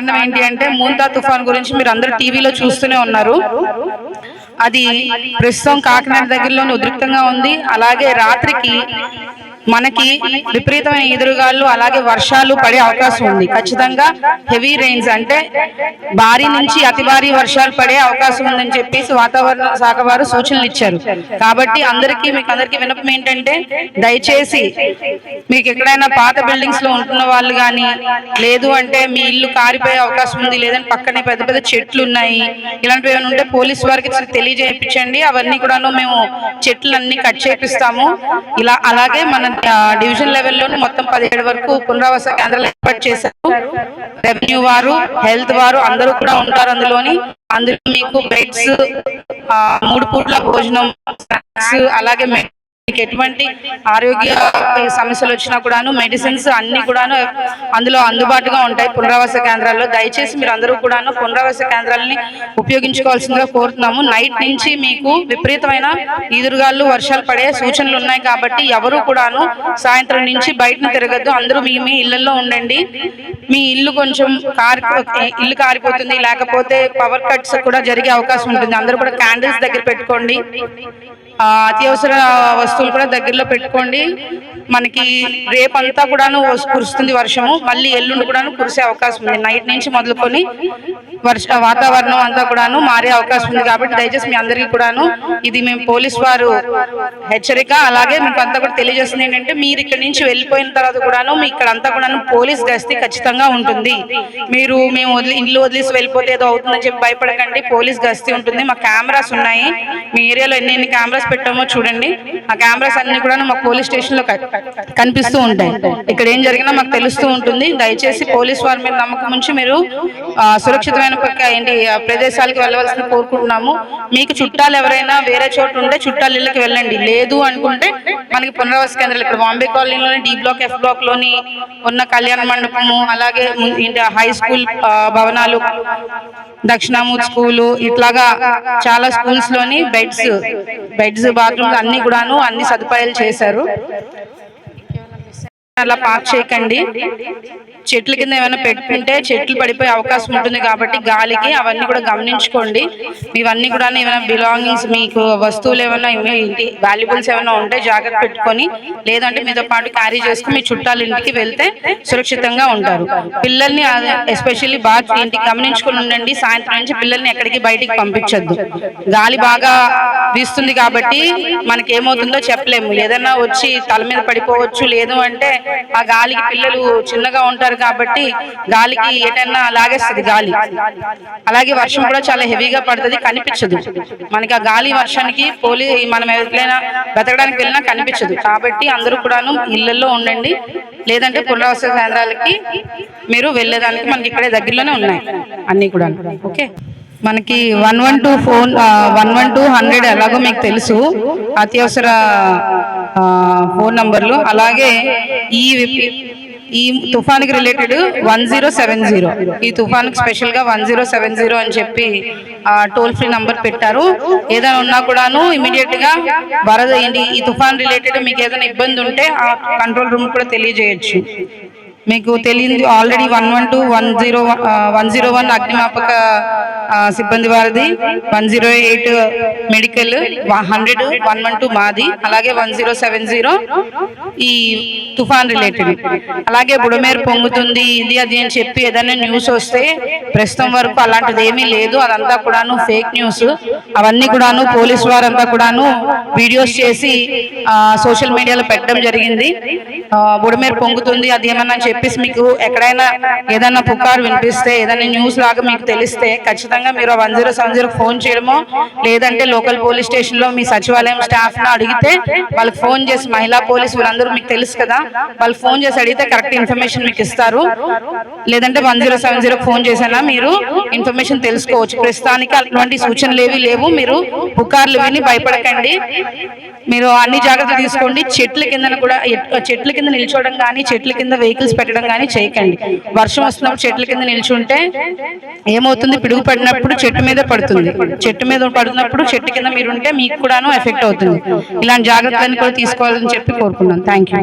కారణం ఏంటి అంటే మూంతా తుఫాన్ గురించి మీరు అందరూ టీవీలో చూస్తూనే ఉన్నారు. అది ప్రస్తుతం కాకినాడ దగ్గరలోనే ఉద్రిక్తంగా ఉంది. అలాగే రాత్రికి మనకి విపరీతమైన ఎదురుగాళ్ళు అలాగే వర్షాలు పడే అవకాశం ఉంది. ఖచ్చితంగా హెవీ రెయిన్స్ అంటే భారీ నుంచి అతి భారీ వర్షాలు పడే అవకాశం ఉందని చెప్పేసి వాతావరణ శాఖ వారు సూచనలు ఇచ్చారు. కాబట్టి అందరికీ మీకు అందరికీ వినపం ఏంటంటే దయచేసి మీకు ఎక్కడైనా పాత బిల్డింగ్స్లో ఉంటున్న వాళ్ళు కానీ లేదు అంటే మీ ఇల్లు కారిపోయే అవకాశం ఉంది లేదంటే పక్కనే పెద్ద పెద్ద చెట్లు ఉన్నాయి ఇలాంటివి ఏమైనా ఉంటే పోలీస్ వారికి తెలియజేయించండి. అవన్నీ కూడాను మేము చెట్లు అన్ని కట్ చేపిస్తాము. ఇలా అలాగే మన డివిజన్ లెవెల్లోనే మొత్తం పదిహేడు వరకు పునరావాస కేంద్రాలు ఏర్పాటు చేశారు. రెవెన్యూ వారు హెల్త్ వారు అందరూ కూడా ఉంటారు అందులోని. అందులో మీకు బెడ్స్ మూడు పూట్ల భోజనం స్నాక్స్ అలాగే మె- మీకు ఎటువంటి ఆరోగ్య సమస్యలు వచ్చినా కూడాను మెడిసిన్స్ అన్ని కూడాను అందులో అందుబాటుగా ఉంటాయి పునరావాస కేంద్రాల్లో. దయచేసి మీరు అందరూ కూడాను పునరావాస కేంద్రాలని ఉపయోగించుకోవాల్సిందిగా కోరుతున్నాము. నైట్ నుంచి మీకు విపరీతమైన ఈదురుగాళ్ళు వర్షాలు పడే సూచనలు ఉన్నాయి కాబట్టి ఎవరు కూడాను సాయంత్రం నుంచి బయటను తిరగద్దు. అందరూ మీ మీ ఇళ్ళలో ఉండండి. మీ ఇల్లు కొంచెం కారి ఇల్లు కారిపోతుంది. లేకపోతే పవర్ కట్స్ కూడా జరిగే అవకాశం ఉంటుంది. అందరూ కూడా క్యాండిల్స్ దగ్గర పెట్టుకోండి. అత్యవసర వస్తువులు కూడా దగ్గరలో పెట్టుకోండి. మనకి రేపంతా కూడాను కురుస్తుంది వర్షము. మళ్ళీ ఎల్లుండి కూడాను కురిసే అవకాశం ఉంది. నైట్ నుంచి మొదలుకొని వర్ష వాతావరణం అంతా కూడాను మారే అవకాశం ఉంది కాబట్టి దయచేసి మీ అందరికీ కూడాను ఇది మేము పోలీస్ వారు హెచ్చరిక. అలాగే మీకు అంతా కూడా తెలియజేస్తుంది ఏంటంటే మీరు ఇక్కడ నుంచి వెళ్ళిపోయిన తర్వాత కూడాను మీ ఇక్కడ అంతా కూడాను పోలీస్ గస్తీ ఖచ్చితంగా ఉంటుంది. మీరు మేము వదిలి ఇల్లు వదిలేసి వెళ్ళిపోతే ఏదో అవుతుందని చెప్పి భయపడకండి. పోలీస్ గస్తీ ఉంటుంది. మా కెమెరాస్ ఉన్నాయి. మీ ఏరియాలో ఎన్ని ఎన్ని కెమెరాస్ పెట్టామో చూడండి. ఆ కెమెరాస్ అన్ని కూడా మా పోలీస్ స్టేషన్లో కనిపిస్తూ ఉంటాయి. ఇక్కడ ఏం జరిగినా మాకు తెలుస్తూ ఉంటుంది. దయచేసి పోలీస్ వారి మీద నమ్మకం ఉంచి మీరు సురక్షితమైన ఏంటి ప్రదేశాలకు వెళ్ళవలసిన కోరుకుంటున్నాము. మీకు చుట్టాలు ఎవరైనా వేరే చోట ఉంటే చుట్టాలు ఇళ్ళకి వెళ్ళండి. లేదు అనుకుంటే మనకి పునరావాస కేంద్రాలు ఇక్కడ బాంబే కాలనీలోని డి బ్లాక్ ఎఫ్ బ్లాక్లోని ఉన్న కళ్యాణ మండపము అలాగే ఏంటి హై స్కూల్ భవనాలు దక్షిణామూర్తి స్కూలు ఇట్లాగా చాలా స్కూల్స్లోని బెడ్స్ బెడ్స్ బాత్రూమ్స్ అన్ని కూడాను అన్ని సదుపాయాలు చేశారు. అలా పార్క్ చేయకండి. చెట్ల కింద ఏమైనా పెట్టుకుంటే చెట్లు పడిపోయే అవకాశం ఉంటుంది కాబట్టి గాలికి అవన్నీ కూడా గమనించుకోండి. ఇవన్నీ కూడా ఏమైనా బిలాంగింగ్స్ మీకు వస్తువులు ఏమైనా ఇంటి ఏంటి వాల్యుబుల్స్ ఏమైనా ఉంటే జాగ్రత్త పెట్టుకొని లేదంటే మీతో పాటు క్యారీ చేసుకుని మీ చుట్టాల ఇంటికి వెళ్తే సురక్షితంగా ఉంటారు. పిల్లల్ని ఎస్పెషల్లీ బాగా ఇంటికి గమనించుకుని ఉండండి. సాయంత్రం నుంచి పిల్లల్ని ఎక్కడికి బయటికి పంపించొద్దు. గాలి బాగా వీస్తుంది కాబట్టి మనకి ఏమవుతుందో చెప్పలేము. ఏదైనా వచ్చి తల మీద పడిపోవచ్చు లేదు అంటే ఆ గాలికి పిల్లలు చిన్నగా ఉంటారు కాబట్టి గాలికి ఏటన్నా లాగేస్తుంది గాలి. అలాగే వర్షం కూడా చాలా హెవీగా పడుతుంది కనిపించదు. మనకి ఆ గాలి వర్షానికి పోలి మనం ఎట్లయినా బతకడానికి వెళ్ళినా కనిపించదు. కాబట్టి అందరూ కూడాను ఇళ్ళలో ఉండండి. లేదంటే పునరావాస కేంద్రాలకి మీరు వెళ్ళేదానికి మనకి ఇక్కడే దగ్గరలోనే ఉన్నాయి అన్ని కూడా ఓకే? మనకి one one two phone one one two hundred ఎలాగో మీకు తెలుసు. అత్యవసర ఫోన్ నంబర్లు అలాగే ఈ ఈ తుఫాన్కి related one zero seven zero ఈ తుఫాన్కి స్పెషల్గా వన్ జీరో సెవెన్ జీరో అని చెప్పి టోల్ ఫ్రీ నంబర్ పెట్టారు. ఏదైనా ఉన్నా కూడాను ఇమీడియట్గా వరద ఏంటి ఈ తుఫాన్ రిలేటెడ్ మీకు ఏదైనా ఇబ్బంది ఉంటే ఆ కంట్రోల్ రూమ్ కూడా తెలియజేయచ్చు. మీకు తెలియదు already one one two one zero one zero one అగ్నిమాపక సిబ్బంది వారిది. One zero eight medical hundred one one two మాది. అలాగే వన్ జీరో సెవెన్ జీరో ఈ తుఫాన్ రిలేటెడ్. అలాగే బుడమేరు పొంగుతుంది ఇది అది అని చెప్పి ఏదైనా న్యూస్ వస్తే ప్రస్తుతం వరకు అలాంటిది ఏమీ లేదు. అదంతా కూడాను ఫేక్ న్యూస్. అవన్నీ కూడాను పోలీస్ వారంతా కూడాను వీడియోస్ చేసి సోషల్ మీడియాలో పెట్టడం జరిగింది. ఆ, బుడమేరు పొంగుతుంది అది ఏమన్నా చెప్పేసి మీకు ఎక్కడైనా ఏదైనా పుకారు వినిపిస్తే ఏదైనా న్యూస్ లాగా మీకు తెలిస్తే ఖచ్చితంగా మీరు one zero seven zero phone చేయడమో లేదంటే లోకల్ పోలీస్ స్టేషన్లో మీ సచివాలయం స్టాఫ్ను అడిగితే వాళ్ళకి ఫోన్ చేసి మహిళా పోలీసు వీళ్ళందరూ మీకు తెలుసు కదా వాళ్ళు ఫోన్ చేసి అడిగితే కరెక్ట్ ఇన్ఫర్మేషన్ మీకు ఇస్తారు. లేదంటే one zero seven zero phone చేసినా మీరు ఇన్ఫర్మేషన్ తెలుసుకోవచ్చు. ప్రస్తుతానికి అటువంటి సూచనలు ఏవి లేవు. మీరు పుకార్లు విని భయపడకండి. మీరు అన్ని జాగ్రత్తలు తీసుకోండి. చెట్ల కింద కూడా చెట్ల కింద నిల్చోవడం కానీ చెట్ల కింద వెహికల్స్ పెట్టడం కానీ చేయకండి. వర్షం వస్తున్నప్పుడు చెట్ల కింద నిల్చుంటే ఏమవుతుంది? పిడుగు పడినప్పుడు చెట్టు మీద పడుతుంది. చెట్టు మీద పడుతున్నప్పుడు చెట్టు కింద మీరు ఉంటే మీకు కూడాను ఎఫెక్ట్ అవుతుంది. ఇలాంటి జాగ్రత్తలన్నీ కూడా తీసుకోవాలని చెప్పి కోరుకున్నాను. Thank you